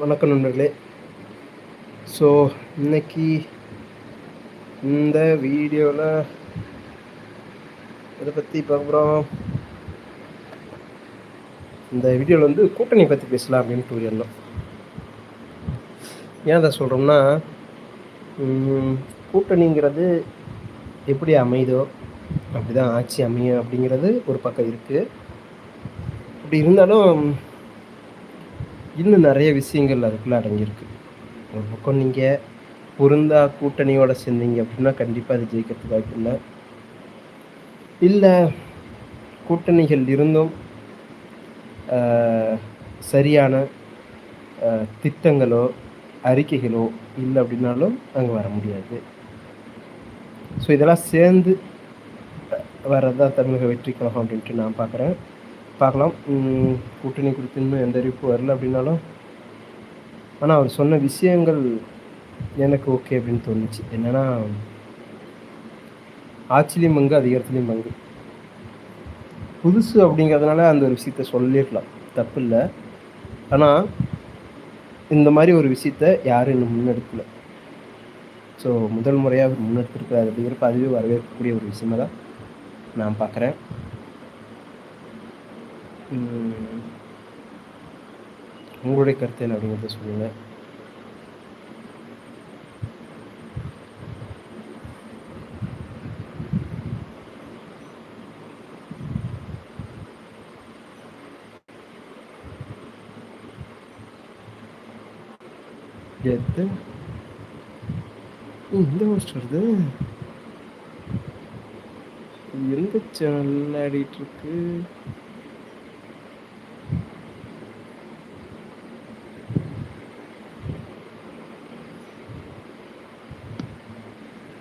வணக்கம் நண்பர்களே. ஸோ இன்னைக்கு இந்த வீடியோவில் இதை பற்றி பார்க்க போகிறோம் இந்த வீடியோவில் வந்து கூட்டணி பற்றி பேசலாம் அப்படின்ட்டு ஒரு எண்ணம் ஏன் அதை சொல்கிறோம்னா கூட்டணிங்கிறது எப்படி அமையுதோ அப்படி தான் ஆட்சி அமையும் அப்படிங்கிறது ஒரு பக்கம் இருக்குது அப்படி இருந்தாலும் இன்னும் நிறைய விஷயங்கள் அதுக்குள்ளே அடங்கியிருக்கு. ஒரு பக்கம் நீங்கள் பொருந்தா கூட்டணியோட சேர்ந்தீங்க அப்படின்னா கண்டிப்பாக அது ஜெயிக்கிறதுக்கு வாய்ப்பு இல்லை. இல்லை கூட்டணிகள் இருந்தும் சரியான திட்டங்களோ அறிக்கைகளோ இல்லை அப்படின்னாலும் அங்கே வர முடியாது. ஸோ இதெல்லாம் சேர்ந்து வரதா தமிழக வெற்றி கழகம் அப்படின்ட்டு நான் பார்க்குறேன் பார்க்கலாம். கூட்டணி குறித்து இன்னும் எந்த அறிவிப்பு வரல அப்படின்னாலும். ஆனால் அவர் சொன்ன விஷயங்கள் எனக்கு ஓகே அப்படின்னு தோணுச்சு. என்னென்னா ஆட்சிலையும் பங்கு அதிகாரத்துலேயும் பங்கு. புதுசு அப்படிங்கிறதுனால அந்த ஒரு விஷயத்த சொல்லிடலாம். தப்பு இல்லை ஆனால் இந்த மாதிரி ஒரு விஷயத்த யாரும் இன்னும் முன்னெடுக்கல. ஸோ முதல் முறையாக அவர் முன்னெடுத்திருக்கிறார் அப்படிங்கிறப்ப அதுவே வரவேற்கக்கூடிய ஒரு விஷயமாக தான் நான் பார்க்குறேன். உங்களுடைய கருத்து என்ன அப்படிங்கிறத சொல்லுங்க. எது இந்த ஹோஸ்ட் வருது எந்த சேனல் ஆடிட்டு இருக்கு?